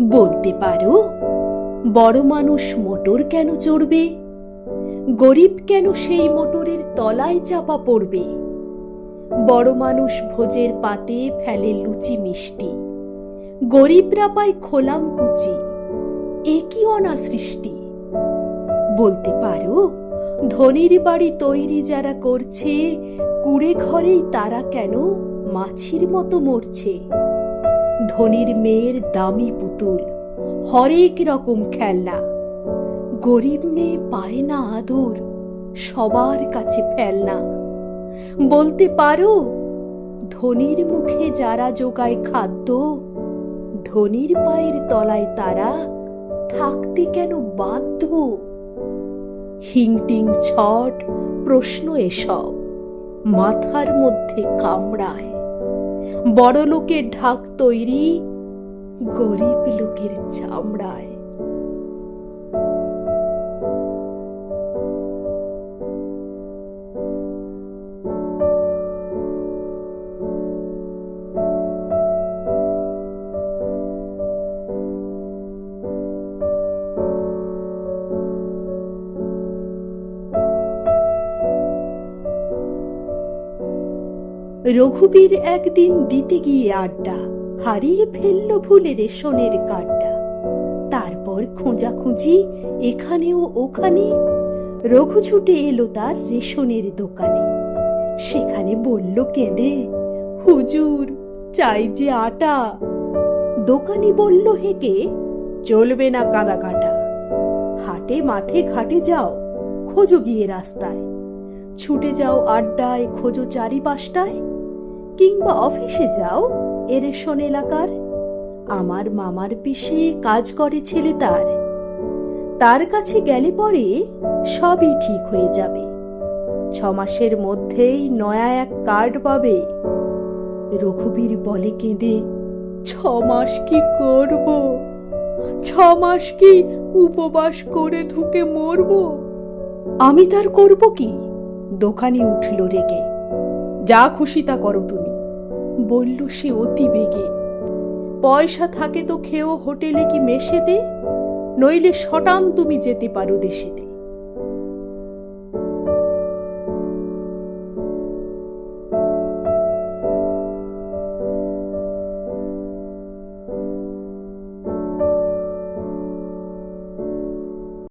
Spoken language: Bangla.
বলতে পারো, বড় মানুষ মোটর কেন চড়বে? গরিব কেন সেই মোটরের তলায় চাপা পড়বে? বড় মানুষ ভোজের পাতে ফেলে লুচি মিষ্টি, গরিবরা পায় খোলাম কুচি, এ কি অনা সৃষ্টি? বলতে পারো, ধনির বাড়ি তৈরি যারা করছে, কুড়ে ঘরেই তারা কেন মাছির মতো মরছে? ধনির মেয়ের দামি পুতুল, হরেক রকম খেলনা। গরিব মেয়ে পায় না আদর, সবার কাছে ফেলনা। বলতে পারো, ধনির মুখে যারা জোগায় খাদ্য, ধনির পায়ের তলায় তারা থাকতে কেন বাধ্য? হিংটিং ছট, প্রশ্ন এসব, মাথার মধ্যে কামড়ায়। বড় লোকের ঢাক তৈরি গরিব লোকের চামড়ায়। রঘুবীর একদিন দিতে গিয়ে আড্ডা, হারিয়ে ফেলল ভুলে রেশনের কার্ডটা তারপর খোঁজাখুঁজি এখানে ও ওখানে। রঘু ছুটে এলো তার রেশনের দোকানে। সেখানে বলল, কেঁদে? হুজুর, চাই যে আটা। দোকানি বলল হেকে চলবে না কাদা কাটা হাটে মাঠে ঘাটে যাও, খোঁজো গিয়ে রাস্তায়। ছুটে যাও আড্ডায়, খোঁজো চারিপাশটায়। কিংবা অফিসে যাও এ রেশন এলাকার। আমার মামার পিসে কাজ করে ছেলে তার। তার কাছে গেলে পরে সবই ঠিক হয়ে যাবে। ছ মাসের মধ্যেই নয়া এক কার্ড পাবে। রঘুবীর বলে কেঁদে, ছ মাস কি করব? ছ মাস কি উপবাস করে ধুকে মরব? আমি তার করব কি? দোকানে উঠল রেগে। যা খুশি তা করো তুমি। বলল সে অতি বেগে, পয়সা থাকে তো খেয়েও হোটেলে কি মেশে দে নইলে সটান তুমি যেতে পারো দেশেতে।